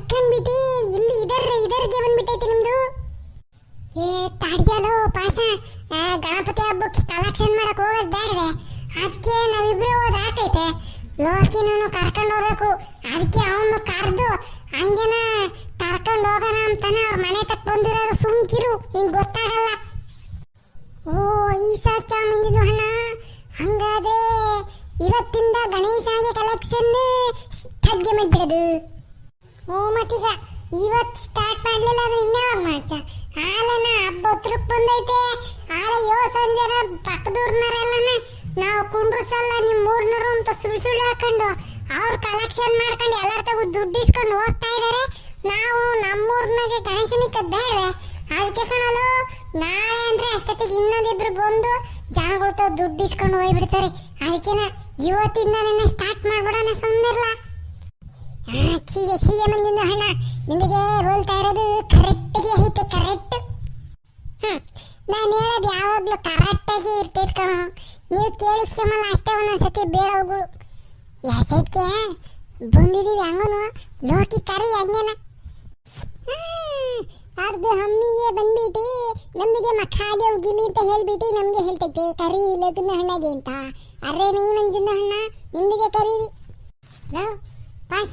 ಕರ್ಕೊಂಡ್ಬಿಟ್ಟು ಇಲ್ಲಿ ಇದರ, ಇದರ್ಗೆ ಬಂದ್ಬಿಟ್ಟೈತಿ ನಿಮ್ದು. ಏ, ತಾಡಿಯಲೋ ಪಾಸ ಗಣಪತಿ ಹಬ್ಬಕ್ಕೆ ಕಲೆಕ್ಷನ್ ಮಾಡಕ್ ಹೋಗೋದ್ ಬೇಡವೆ ಅದಕ್ಕೆ ನಾವಿಬ್ರು ಹೋದ್ರೆ ಆಕೈತೆ. ಲೋಕಿನೂ ಕರ್ಕೊಂಡು ಹೋಗ್ಬೇಕು. ಅದಕ್ಕೆ ಅವನು ಕರೆದು ಹಂಗೇನ ಕರ್ಕೊಂಡು ಹೋಗೋಣ ಅಂತಾನೆ ಅವ್ರ ಮನೆ ತಕ್ಕ ಬಂದಿರೋದು ಸುಮ್ಕಿರು. ನಿಂಗೆ ಗೊತ್ತಾಗಲ್ಲ. ಓ, ಈ ಸಾಕ್ಯ ಮುಂದಿನ ಹಣ ಹಂಗಾದ್ರೆ ಇವತ್ತಿಂದ ಗಣೇಶಾಗೆ ಕಲೆಕ್ಷನ್ ತಗ್ಗೆ ಮಾಡ್ಬಿಡೋದು ಓ ಮತ್ತೀಗ ಇವತ್ತು ಸ್ಟಾರ್ಟ್ ಮಾಡ್ಲಿಲ್ಲ ಅಂದ್ರೆ ಇನ್ಯಾವಾಗ ಮಾಡ್ತ? ಹಾಲನ ಹಬ್ಬ ತೃಪ್ ಬಂದೈತೆ. ಆಲ ಯೋ ಸಂಜೆ ಪಕ್ಕದೂರ್ನರೆಲ್ಲನ ನಾವು ಕುಂಡ್ರಸಲ್ಲ ನಿಮ್ಮ ಮೂರ್ನರು ಅಂತ ಸುಳ್ ಸುಳ್ಳು ಹಾಕೊಂಡು ಅವ್ರು ಕಲೆಕ್ಷನ್ ಮಾಡ್ಕೊಂಡು ಎಲ್ಲರ ದುಡ್ಡು ಇಸ್ಕೊಂಡು ಹೋಗ್ತಾ ಇದಾರೆ. ನಾವು ನಮ್ಮೂರ್ನಾಗೆ ಗಣೇಶನಿಗೆ ಬೇಡವೆ ಅದಕ್ಕೆ ಕಣಲು ನಾಳೆ ಅಂದ್ರೆ ಅಷ್ಟೊತ್ತಿಗೆ ಇನ್ನೊಂದಿಬ್ರು ಬಂದು ಜನಗಳು ದುಡ್ಡು ಇಸ್ಕೊಂಡು ಹೋಗ್ಬಿಡ್ತಾರೆ. ಇವತ್ತಿಂದ ನನ್ನ ಸ್ಟಾರ್ಟ್ ಮಾಡ್ಬಿಡೋಣ ಸುಮ್ಮನಿರ್ಲ ಚೀಗೆ ಚೀಗೆ ಮಂದಿನ ಹಣ ನಿಮಗೆ ಹೋಲ್ತಾ ಇರೋದು ಕರೆಕ್ಟ್ಗೆ ಐತೆ ಕರೆಕ್ಟ್ ಹ್ಮ್, ನಾನು ಹೇಳೋದು ಯಾವಾಗ್ಲೂ ಕರೆಕ್ಟಾಗಿ ಇರ್ತೈತೆ ಕಣೋ. ನೀವು ಕೇಳಿಸ್ಕೊಂಬಲ್ಲ ಅಷ್ಟೇ ಒಂದೊಂದ್ಸತಿ ಬೇಡವುಗಳು. ಯಾಸಕ್ಕೆ ಬಂದಿದ್ದೀವಿ ಹಂಗನು. ಲೋಕಿ ಕರಿ ಹಂಗೇನ ಅರ್ಧ ಹಮ್ಮಿಗೆ ಬಂದ್ಬಿಟ್ಟು ನಮಗೆ ಮಕ್ಕಾಗೆ ಉಗಿಲಿ ಅಂತ ಹೇಳ್ಬಿಟ್ಟು ನಮಗೆ ಹೇಳ್ತೈತೆ. ಕರಿ ಲಗ್ನ ಹಣ್ಣಗೆ ಅಂತ. ಅರೆ, ನೀ ಮಂಜಿನ ಹಣ್ಣ ನಿಮ್ಗೆ ಕರೀರಿ ಲೋ ಪಾಸ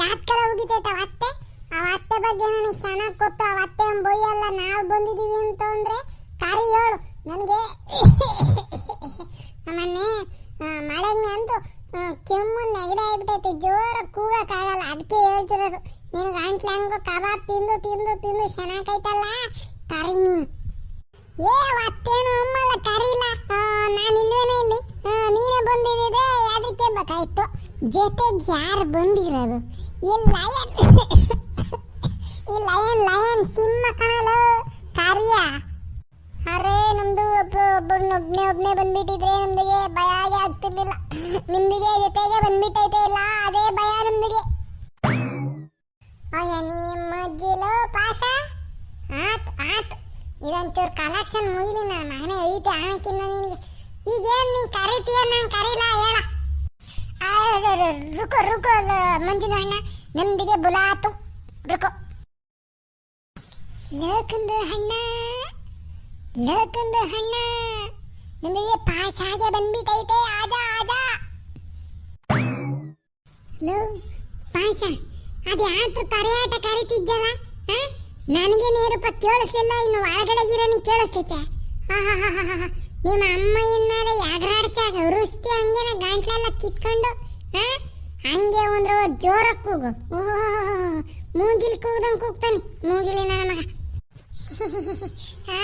ಯಾಕಲ ತಾವ ಅತ್ತೆ ಆ ಅತ್ತೆ ಬಗ್ಗೆ ನನಗೆ ಚೆನ್ನಾಗಿ ಗೊತ್ತು ಆ ಅತ್ತೆ ಬೊಯ್ಯಲ್ಲ ನಾವು ಬಂದಿದ್ದೀವಿ ಅಂತ ಅಂದರೆ ಕರಿ ಹೇಳು. ನನಗೆ ಮೊನ್ನೆ ಮಳೆಗೆ ಅಂತೂ ಕೆಮ್ಮು ನೆಗಡಿ ಆಗಿಬಿಟ್ಟೈತೆ ಜೋರ ಕೂಗಕ್ಕಾಗಲ್ಲ. ಅದಕ್ಕೆ ಹೇಳ್ತಿರೋದು, ನಿನಗೆ ಗಂಟ್ಲು ಹಂಗು ಕಬಾಬ್ ತಿಂದು ತಿಂದು ತಿಂದು ಚೆನ್ನಾಗೈತಲ್ಲ ಕರಿ ನೀನು. ಏ ಅತ್ತೇನು ಅಮ್ಮಲ್ಲ ಕರಿಲ್ಲ ನಾನು ಇಲ್ವೇನೆ ಇಲ್ಲಿ? ನೀನೇ ಬಂದಿದ್ದೆ ಅದಕ್ಕೆ ಬೇಕಾಯ್ತು? ಜೊತೆಗೆ ಯಾರು ಬಂದಿರೋದು? ಈ ಲಯನ್ ಈ ಲಯನ್ ಲಯನ್ ಸಿಂಹ ಕಾಣಲು. ಕಾರ್ಯ. ಅರೆ, ನಮ್ದು ಒಬ್ಬ ಒಬ್ಬನೇ ಒಬ್ಬನೇ ಬಂದ್ಬಿಟ್ಟಿದ್ರೆ ನಮ್ದಿಗೆ ಭಯ ಆಗಿ ಆಗ್ತಿರ್ಲಿಲ್ಲ. ನಿಮ್ದಿಗೆ ಜೊತೆಗೆ ಬಂದ್ಬಿಟ್ಟೈತೆ ಇಲ್ಲ, ಅದೇ ಭಯ ನಮ್ದಿಗೆ. ಅಯ್ಯ, ನಿಮ್ಮ ಅಜ್ಜಿಲೋ ಪಾಸ? ಆತ್ ಆತ್. ಇದೊಂಚೂರು ಕಲೆಕ್ಷನ್ ಮುಗಿಲಿ ನಾನು ನಾನೇ ಐತೆ ಆಣಕ್ಕಿಂತ ನಿನಗೆ. ಈಗೇನು ನೀನು ಕರಿತೀಯ, ನಾನು ಕರೀಲ, ಹೇಳ. ರುಕೋ ರುಕೋ ಮಂಜಿನ ಅಣ್ಣ ನಮ್ದಿಗೆ ಬುಲಾತು ರುಕೋ ಲೋಕಂದ ಹಣ್ಣ ಲೋಕಂದ ಹಣ್ಣ ನಿಮಗೆ ಪಾಸ್ ಹಾಗೆ ಬಂದ್ಬಿಟ್ಟೈತೆ ಆದ ಆದ ಲೋ ಪಾಸ ಅದು ಯಾತ್ರ ಕರೆಯಾಟ ಕರಿತಿದ್ದಲ್ಲ? ನನಗೆ ನೇರಪ್ಪ ಕೇಳಿಸಿಲ್ಲ ಇನ್ನು ಒಳಗಡೆಗಿರೋನಿ ಕೇಳಿಸ್ತೈತೆ ಹಾ ನಿಮ್ಮ ಅಮ್ಮ ಮೇಲೆ ಯಾಗ್ರಾಡ್ತಾಗ ಉರುಸ್ತಿ ಹಂಗೇನ ಗಂಟ್ಲೆಲ್ಲ ಕಿತ್ಕೊಂಡು? ಹಂಗೆ ಅಂದ್ರೆ ಜೋರ ಕೂಗು ಮೂಗಿಲ್ ಕೂಗ್ದಂಗ್ ಕೂಗ್ತಾನೆ. ಮೂಗಿಲಿ ನನ್ನ ಮಗ ಹಾ,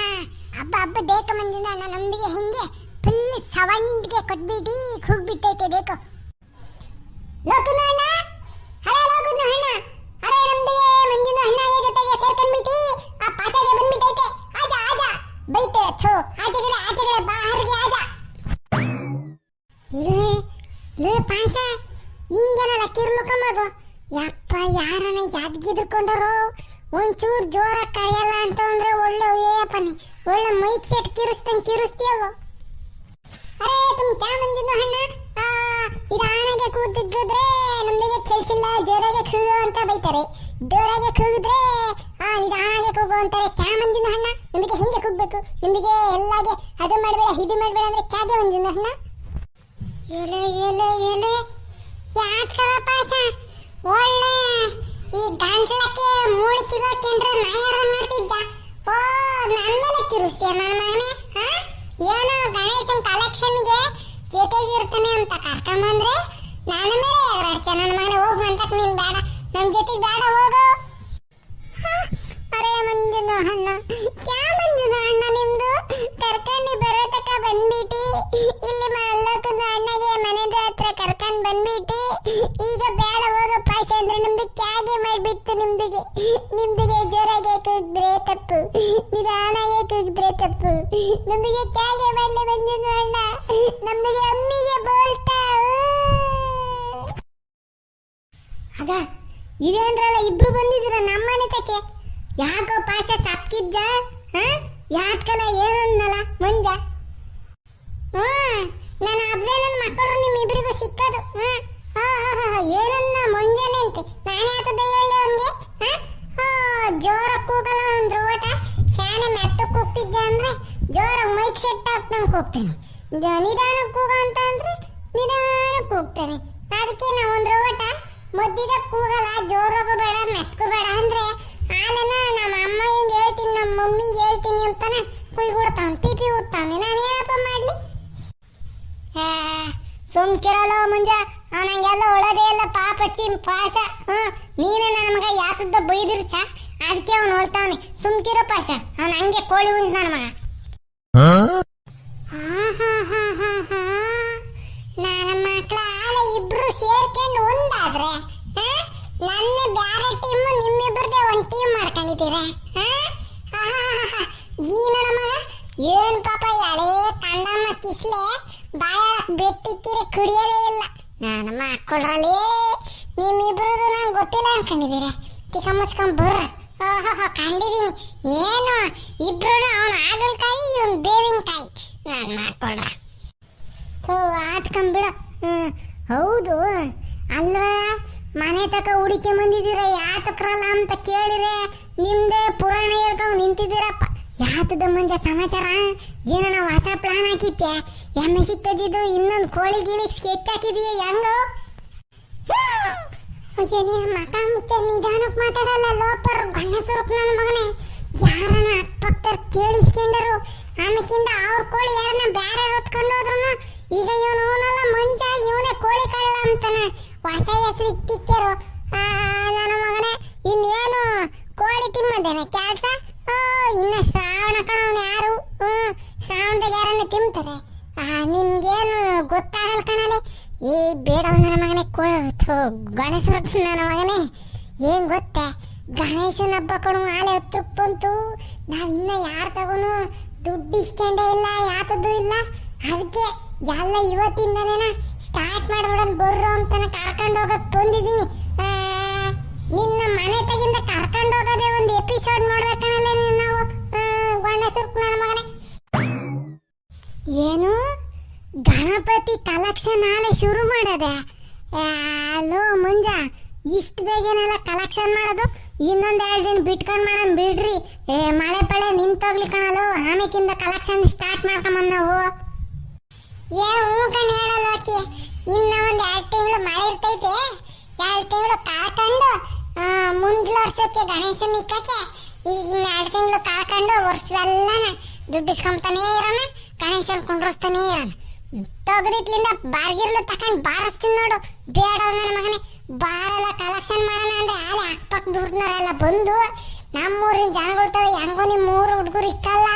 ಹಬ್ಬ ಹಬ್ಬ ದೇಕ ಮಂದಿನ ನಮ್ದಿಗೆ ಹಿಂಗೆ ಫುಲ್ ಸವಂಡ್ಗೆ ಕೊಟ್ಬಿಡಿ ಕೂಗ್ಬಿಟ್ಟೈತೆ ದೇಕು ಲೋಕನ ಅಣ್ಣ ಹರೇ ಲೋಕನ ಅಣ್ಣ ಹರೇ ನಮ್ದಿಗೆ ಮಂದಿನ ಅಣ್ಣ ಈ ಜೊತೆಗೆ ಸೇರ್ಕೊಂಡ್ಬಿಟ್ಟು ಆ ಪಾಸಗೆ ಬಂದ್ಬಿಟ್ಟೈತೆ ಆಜಾ ಆಜಾ ಬೈತೆ ಥೋ ಆಚೆಗಡೆ ಆಚೆಗಡೆ ಬಾಹರ್ಗೆ ಆಜಾ ಲೇ ಲೇ ಪಾಸ ಹಿಂಗೇನಲ್ಲ ಕಿರ್ಲುಕೊಂಬೋದು ಯಪ್ಪ ಯಾರನ್ನ ಯಾದ್ಗಿದ್ಕೊಂಡರು ಒಂಚೂರು ಜೋರ ಕರೆಯಲ್ಲ ಅಂತ ಅಂದ್ರೆ ಒಳ್ಳೆ ಏಪನಿ ಒಳ್ಳೆ ಮೈಕ್ ಸೆಟ್ ಕಿರಿಸ್ತಂಗ್ ಕಿರಿಸ್ತೀಯಲ್ಲ. ಅರೇ ತುಮ್ ಕ್ಯಾ ಮಂದಿನ ಹಣ್ಣ ಆ, ಆನೆಗೆ ಕೂತಿದ್ರೆ ನಮ್ದಿಗೆ ಕೆಲ್ಸಿಲ್ಲ ಜೋರಾಗೆ ಕೂಗು ಅಂತ ಬೈತಾರೆ. ಜೋರಾಗೆ ಕೂಗಿದ್ರೆ ಆ ನಿಧಾನಾಗೆ ಕೂಗು ಅಂತಾರೆ. ಕ್ಯಾ ಮಂದಿನ ಹಣ್ಣ ನಿಮಗೆ ಹೆಂಗೆ ಕೂಗ್ಬೇಕು. ನಿಮಗೆ ಎಲ್ಲಾಗೆ ಅದು ಮಾಡಬೇಡ ಇದು ಮಾಡಬೇಡ ಅಂದ್ರೆ ಕ್ಯಾಗೆ ಮಂದಿನ ಹಣ್ಣ ಎಲೆ ಎಲೆ ಎಲೆ. ಯಾಕಲ ಪಾಸ ಒಳ್ಳೆ ಈ ಗಂಟ್ಲಕ್ಕೆ ಮೂಳೆ ಸಿಗೋಕೆಂದ್ರೆ ನಾಯಡ ಮಾಡ್ತಿದ್ದ ಓ ನನ್ನ ಮೇಲೆ ಕಿರುಸ್ತೀಯ ನನ್ನ ಮಗನೇ, ಹಾ? ಏನೋ ಗಣೇಶನ್ ಕಲೆಕ್ಷನ್ಗೆ ಜೊತೆಗಿರ್ತಾನೆ ಅಂತ ಕರ್ಕೊಂಬಂದ್ರೆ ನನ್ನ ಮೇಲೆ ಎಗರಾಡ್ತೀಯ ನನ್ನ ಮಗನೇ ಹೋಗು ಅಂತಕ್ ನೀನು ಬೇಡ ನನ್ನ ಜೊತೆಗೆ ಬೇಡ, ಹೋಗು. ಅರೆ ಮಂಜುನ ಅಣ್ಣ ಕ್ಯಾ ಮಂಜುನ ಅಣ್ಣ ನಿಮ್ದು? ಅದ ಇದೇನ್ರಲ್ಲ ಇಬ್ರು ಬಂದಿದ್ದೀರ ನಮ್ಮನೆ ತಕ್ಕೆ. ಯಾಕೋ ಪಾಸ ಸಪ್ಕಿದ್ದ ಯಾಕಲ್ಲ ಏನಂದಲ್ಲ ಮುಂಜ. ಹ್ಮ್ ನಾನು ಹಬ್ಬ ನನ್ನ ಮಕ್ಕಳು ನಿಮ್ಮ ಇಬ್ರಿಗೂ ಸಿಕ್ಕದು. ಹ್ಞೂ. ಹಾ ಏನನ್ನ ಮುಂಜಾನೆ ಅಂತೆ? ನಾನೇ ಆತದ ಹೇಳಿ ಅವನಿಗೆ? ಜೋರ ಕೂಗಲ್ಲ ಅಂದ್ರು ಓಟ ಶಾನೆ ಮೆತ್ತ ಕೂಗ್ತಿದ್ದೆ ಅಂದ್ರೆ ಜೋರ ಮೈಕ್ ಸೆಟ್ ಹಾಕ್ದಂಗೆ ಕೂಗ್ತೇನೆ ನಿಧಾನಕ್ಕೆ ಕೂಗ ಅಂತ ಅಂದ್ರೆ ನಿಧಾನಕ್ಕೆ ಕೂಗ್ತೇನೆ ಅದಕ್ಕೆ ನಾವು ಒಂದು ಓಟ ಮದ್ದಿದ ಕೂಗಲ ಜೋರಾಗೂ ಬೇಡ ಮೆತ್ಕು ಬೇಡ ಅಂದ್ರೆ ಹಾಲನ್ನ ನಮ್ಮ ಅಮ್ಮ ಹಿಂಗ್ ಹೇಳ್ತೀನಿ ನಮ್ಮ ಮಮ್ಮಿಗೆ ಹೇಳ್ತೀನಿ ಅಂತಾನೆ ಕುಯ್ಗುಡ್ತಾವ್ ಟಿಪಿ ಊದ್ತಾವ್ನೆ. ನಾನು ಏನಪ್ಪ ಮಾಡ್ಲಿ ಸುಮ್ಕಿರಲ್ಲ ಮುಂಜ ಅವನಂಗೆಲ್ಲ ಒಳದೇ ಇಲ್ಲ ಪಾಪ ಚಿಂ ಪಾಸ ಹ್ಮ್ ನೀನೇ ನನ್ನ ಮಗ ಯಾತದ್ದ ಬೈದಿರ್ಚ? ಅದಕ್ಕೆ ಅವ್ನು ನೋಡ್ತಾವನೆ ಸುಮ್ಕಿರೋ ಪಾಸ ಅವನ ಹಂಗೆ ಕೋಳಿ ಉಂಜ್ ನನ್ನ ಮಗ. ನನ್ನ ಆ? ನನ್ನ ಬ್ಯಾರೆ ಟೀಮ್ ನಿಮ್ಮಿಬ್ಬರದೇ ಒಂದು ಟೀಮ್ ಮಾಡ್ಕೊಂಡಿದ್ದೀರ? ಹಾ? ನನ್ನ ಮಗ? ಏನ್ ಪಾಪ ಹಳೆ ಕಂಡಮ್ಮ ಕಿಸ್ಲೆ? ಬಾಯ ಬೆಟ್ಟಿಕ್ಕಿರೆ ಕುಡಿಯೋದೇ ಇಲ್ಲ. ನಾನು ಮಾಡ್ಕೊಳ್ರಲ್ಲಿ ನಿಮ್ಮಿಬ್ರದು ನಂಗೆ ಗೊತ್ತಿಲ್ಲ ಅನ್ಕೊಂಡಿದ್ದೀರ? ಚಿಕ್ಕ ಮುಚ್ಕೊಂಡ್ ಬರ್ರ ಓಹೋ ಕಂಡಿದೀನಿ ಏನು? ಇಬ್ರು ಅವನ ಆಗಲ್ಕಾಯಿ ಇವನ್ ಬೇವಿನಕಾಯಿ. ನಾನು ಮಾಡ್ಕೊಳ್ರ ಸೊ ಆತ್ಕೊಂಬಿಡ. ಹೌದು. ಅಲ್ವಾ? ಮನೆ ತಕ ಹುಡುಕಿ ಬಂದಿದ್ದೀರ? ಯಾತಕ್ರಲ್ಲ ಅಂತ ಕೇಳಿದ್ರೆ ನಿಮ್ದೇ ಪುರಾಣ ಹೇಳ್ಕೊಂಡು ನಿಂತಿದ್ದೀರಪ್ಪ. ಯಾತದ ಮುಂಜೆ ಸಮಾಚಾರ? ಏನೋ ನಾವು ಹೊಸ ಪ್ಲಾನ್ ಹಾಕಿದ್ದೆ ಎಮ್ಮೆ ಸಿಕ್ಕದಿದ್ದು ಇನ್ನೊಂದು ಕೋಳಿ ಗಿಳಿ ಸ್ಕೆಚ್ ಹಾಕಿದೀಯ ಹೆಂಗೋ? ಅಯ್ಯೋ, ನೀನು ಮಠ ಮುಚ್ಚ ನಿಧಾನಕ್ಕೆ ಮಾತಾಡಲ್ಲ, ಲೋಪರ್ ಗಂಡಸರುಕ್ ನನ್ನ ಮಗನೇ. ಯಾರನ್ನ ಅಕ್ಕಪಕ್ಕದ ಕೇಳಿಸ್ಕೊಂಡರು? ಆಮೇಕಿಂದ ಅವ್ರ ಕೋಳಿ ಯಾರನ್ನ ಬೇರೆ ಹೊತ್ಕೊಂಡು ಹೋದ್ರು ಈಗ ಇವನು ಅವನಲ್ಲ ಮಂಜ ಇವನೇ ಕೋಳಿ ಕಳ್ಳ ಅಂತಾನೆ. ಹೊಸ ಹೆಸರು ಇಕ್ಕಿಕ್ಕ್ಯಾರು ಆ, ನನ್ನ ಮಗನೇ ಇನ್ನೇನು ಕೋಳಿ ತಿನ್ನದೇನೆ ಕ್ಯಾಲ್ಸ ಇನ್ನ ಶ್ರಾವಣ ಕಣವನು ಯಾರು? ಶ್ರಾವಣದಾಗ ಯಾರನ್ನ ತಿಂತಾರೆ? ಆ, ನಿಮ್ಗೇನು ಗೊತ್ತಾಗಲ್ಲ ಕಣಲೆ. ಏ ಬೇಡ ನನ್ನ ಮಗನೇ ಕೋ ಗಣೇಶ ನನ್ನ ಮಗನೇ. ಏನು ಗೊತ್ತೇ? ಗಣೇಶನ ಹಬ್ಬ ಕಣು ನಾಳೆ ಹತ್ರಕ್ಕೆ ಬಂತು ನಾವು ಇನ್ನ ಯಾರು ತಗೋನು ದುಡ್ಡು ಇಸ್ಕೊಂಡೇ ಇಲ್ಲ ಯಾತದ್ದು ಇಲ್ಲ? ಅದಕ್ಕೆ ಎಲ್ಲ ಇವತ್ತಿಂದನೇನ ಸ್ಟಾರ್ಟ್ ಮಾಡ್ಬಿಡೋಣ ಬರ್ರು ಅಂತಾನೆ ಕರ್ಕೊಂಡು ಹೋಗಕ್ ಬಂದಿದ್ದೀನಿ. ನಿನ್ನ ಮನೆ ತೆಗಿಂದ ಕರ್ಕೊಂಡು ಹೋಗೋದೇ ಒಂದು ಎಪಿಸೋಡ್ ನೋಡ್ಬೇಕಣಲ್ಲ ನಾವು ಗಣೇಶ ನನ್ನ ಮಗನೇ. ಏನು? ಗಣಪತಿ ಕಲೆಕ್ಷನ್ ನಾಳೆ ಶುರು ಮಾಡದೆ? ಅಲೋ ಮುಂಜ, ಇಷ್ಟು ಬೇಗನೆಲ್ಲ ಕಲೆಕ್ಷನ್ ಮಾಡೋದು? ಇನ್ನೊಂದು ಎರಡು ದಿನ ಬಿಟ್ಕೊಂಡು ಮಾಡೋಣ ಬಿಡ್ರಿ. ಏ, ಮಳೆ ಪಳೆ ನಿಂತೋಗ್ಲಿ ಕಣಲು ಆಮೇಕಿಂದ ಕಲೆಕ್ಷನ್ ಸ್ಟಾರ್ಟ್ ಮಾಡ್ಕೊಂಬಂದ್ ನಾವು. ಏ ಊಟ ಕಣ್ ಹೇಳಲ್ಲ ಆಕಿ. ಇನ್ನ ಒಂದ್ ಎರಡ್ ತಿಂಗಳು ಮಳೆ ಇರ್ತೈತೆ. ಎರಡು ತಿಂಗಳು ಕಾಕೊಂಡು ಮುಂದ್ಲ ವರ್ಷಕ್ಕೆ ಗಣೇಶನ ಇಕ್ಕಕ್ಕೆ ಈಗ ಇನ್ನ ಎರಡು ತಿಂಗಳು ಕಾಕೊಂಡು ವರ್ಷವೆಲ್ಲನ ದುಡ್ಡಿಸ್ಕೊಂತಾನೇ ಇರೋಣ ಗಣೇಶನ್ ಕುಂಡ್ರಸ್ತಾನೇ ಇರೋಣ ತೆಗ್ದಿಟ್ಲಿಂದ ಬಾರ್ಗಿರ್ಲು ತಕೊಂಡ್ ಬಾರಿಸ್ತೀನಿ ನೋಡು. ಬೇಡ ನನ್ನ ಮಗನೇ. ಬಾರೆಲ್ಲ, ಕಲೆಕ್ಷನ್ ಮಾಡೋಣ ಅಂದ್ರೆ ಆಲೆ ಅಕ್ಕಪಕ್ಕ ದೂರದವರೆಲ್ಲ ಬಂದು ನಮ್ಮೂರಿನ ಜನಗಳು ತವ ಹೆಂಗೋ ನಿಮ್ಮ ಮೂರು ಹುಡುಗರು ಇಕ್ಕಲ್ಲ.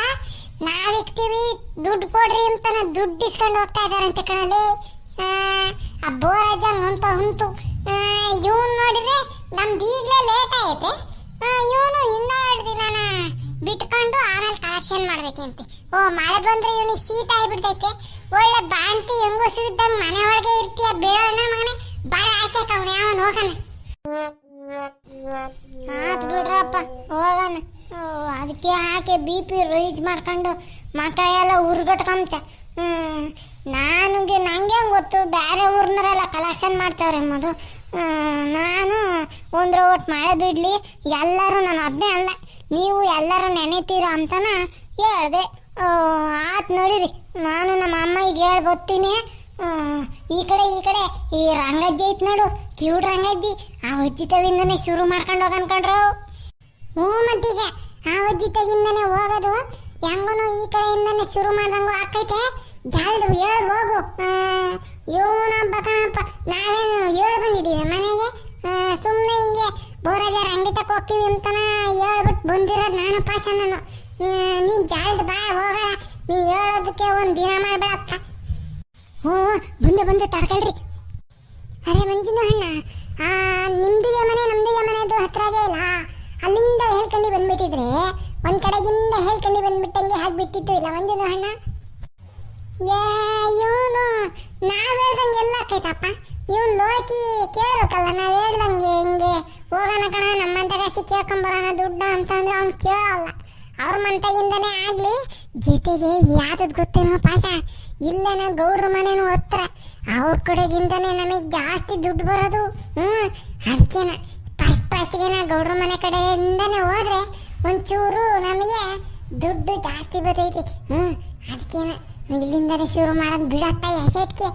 ನಾವ್ ಇಕ್ತೀವಿ ದುಡ್ಡು ಕೊಡ್ರಿ ಅಂತ ದುಡ್ಡು ಇಸ್ಕೊಂಡು ಹೋಗ್ತಾ ಇದಾರಂತೆ ಕಣಲ್ಲಿ. ಆ, ಬೋರ್ ಬೋರಾಜ ಅಂತ ಉಂಟು. ಇವನ್ ನೋಡಿದ್ರೆ ನಮ್ದು ಈಗಲೇ ಲೇಟ್ ಆಗೈತೆ ಇವನು ಇನ್ನೂ ಎರಡು ದಿನ ಬಿಟ್ಕೊಂಡು ಆಮೇಲೆ ಕಲೆಕ್ಷನ್ ಮಾಡ್ಬೇಕಂತೆ. ಓ ಮಳೆ ಬಂದ್ರೆ ಇವನಿಗೆ ಶೀತ ಆಗಿಬಿಡ್ತೈತೆ. ಒಳ್ಳೆ ಬಾಂತಿ ಹೆಂಗಸರಿದ್ದಂಗ್ ಮನೆ ಒಳಗೆ ಇರ್ತೀಯ ಬೀಳೋಣ ಮಗನೆ. ಬಾಳ ಆಸೆ ಅವನು ಯಾವನ್ ಹೋಗಣ ಆತ್ ಬಿಡ್ರಪ್ಪ ಹೋಗೋಣ ಅದಕ್ಕೆ ಹಾಕಿ ಬಿ ಪಿ ರೈಸ್ ಮಾಡ್ಕೊಂಡು ಮಕ ಎಲ್ಲ ಉರ್ಗಟ್ಕೊಂತ. ನನಗೆ ನಂಗೆ ಗೊತ್ತು? ಬೇರೆ ಊರ್ನರೆಲ್ಲ ಕಲೆಕ್ಷನ್ ಮಾಡ್ತಾವ್ರೆ ಎಂಬುದು ನಾನು ಒಂದ್ರ ಒಟ್ಟು ಮಳೆ ಬಿಡ್ಲಿ, ಎಲ್ಲರೂ ನಾನು ಅದನ್ನೇ ಅಲ್ಲ, ನೀವು ಎಲ್ಲರೂ ನೆನೆತೀರ ಅಂತನ ಹೇಳಿದೆ. ಆತ್ ನೋಡಿರಿ, ನಾನು ನಮ್ಮ ಅಮ್ಮಗೆ ಹೇಳಿ ಬರ್ತೀನಿ ಈ ಕಡೆ ಈ ಕಡೆ, ಈ ರಂಗಜ್ಜಿ ಐತ್ ನೋಡು ಕ್ಯೂಟ್ ರಂಗಜ್ಜಿ. ಆ ಅಜ್ಜಿ ತವಿಂದನೇ ಶುರು ಮಾಡ್ಕೊಂಡು ಹೋಗ ಅನ್ಕೊಂಡ್ರು ಹ್ಞೂ, ಮತ್ತೀಗ. ಆ ಅಜ್ಜಿ ಹೋಗೋದು. ಹೆಂಗನು ಈ ಕಡೆಯಿಂದನೇ ಶುರು ಮಾಡ್ದಂಗು ಆಕೈತೆ. ಜಲ್ದು ಹೇಳ್, ಹೋಗು. ಇವನೊಬ್ಬ ಕಣಪ್ಪ. ನಾವೇನು ಹೇಳ್ ಬಂದಿದ್ದೀವಿ ಮನೆಗೆ. ಸುಮ್ಮನೆ ಹಿಂಗೆ ಬೋರಾಜ ರಂಗಿ ತಕ ಹೋಗ್ತೀವಿ ಅಂತನ ಹೇಳ್ಬಿಟ್ಟು ಬಂದಿರೋದು ನಾನು ಪಾಶ ನಾನು. ನೀನ್ ಜಲ್ದು ಬಾ, ಹೋಗ. ನೀನ್ ಹೇಳೋದಕ್ಕೆ ಒಂದ್ ದಿನ ಮಾಡ್ಬೇಡಕ್ಕ ಹ್ಞೂ ಬಂದು ಬಂದು ತಡ್ಕೊಳ್ರಿ ಅರೆ ಮಂಜಿನ ಅಣ್ಣ ಆ ನಿಮ್ದಿಗೆ ಮನೆ ನಮ್ದಿಗೆ ಮನೆದು ಹತ್ರಾಗೆ ಇಲ್ಲ ಅಲ್ಲಿಂದ ಹೇಳ್ಕೊಂಡು ಬಂದ್ಬಿಟ್ಟಿದ್ರೆ ಒಂದ್ ಕಡೆಗಿಂದ ಹೇಳ್ಕೊಂಡು ಬಂದ್ಬಿಟ್ಟಂಗೆ ಹಾಕ್ಬಿಟ್ಟಿತ್ತು ಇಲ್ಲ, ಒಂದಿನ ಹಣ್ಣ ಏ, ಇವನು, ನಾವ್ ಹೇಳ್ದಂಗೆ ಎಲ್ಲ ಆಕೈತಪ್ಪ. ಇವನ್ ಲೋಕಿ ಕೇಳ್ಬೇಕಲ್ಲ ನಾವ್ ಹೇಳ್ದಂಗೆ ಹಿಂಗೆ. ಹೋಗೋಣ ಕಣ, ನಮ್ಮಂತ ಕಾಸಿ ಕೇಳ್ಕೊಂಬರೋಣ, ದುಡ್ಡು ಅಂತಂದ್ರೆ ಅವ್ನು ಕೇಳಲ್ಲ. ಅವ್ರ ಮಂತಗಿಂದನೇ ಆಗ್ಲಿ, ಜೊತೆಗೆ ಯಾವ್ದದ್ ಗೊತ್ತೇನೋ ಪಾಸ ಇಲ್ಲನ ಗೌಡ್ರ ಮನೇನು ಹತ್ರ. ಅವ್ರ ಕಡೆಗಿಂದನೇ ನಮಗೆ ಜಾಸ್ತಿ ದುಡ್ಡು ಬರೋದು. ಹ್ಮ್ ಅದಕ್ಕೇನ ಫಸ್ಟ್ ಫಸ್ಟ್ಗೆ ನಾ ಗೌಡ್ರ ಮನೆ ಕಡೆಯಿಂದನೇ ಹೋದ್ರೆ ಒಂಚೂರು ನಮಗೆ ದುಡ್ಡು ಜಾಸ್ತಿ ಬರ್ತೈತಿ. ಹ್ಮ್ ಅದಕ್ಕೇನ ಇಲ್ಲಿಂದನೇ ಶುರು ಮಾಡೋದು ಬಿಡತ್ತ ಎಸೆಟ್ಗೆ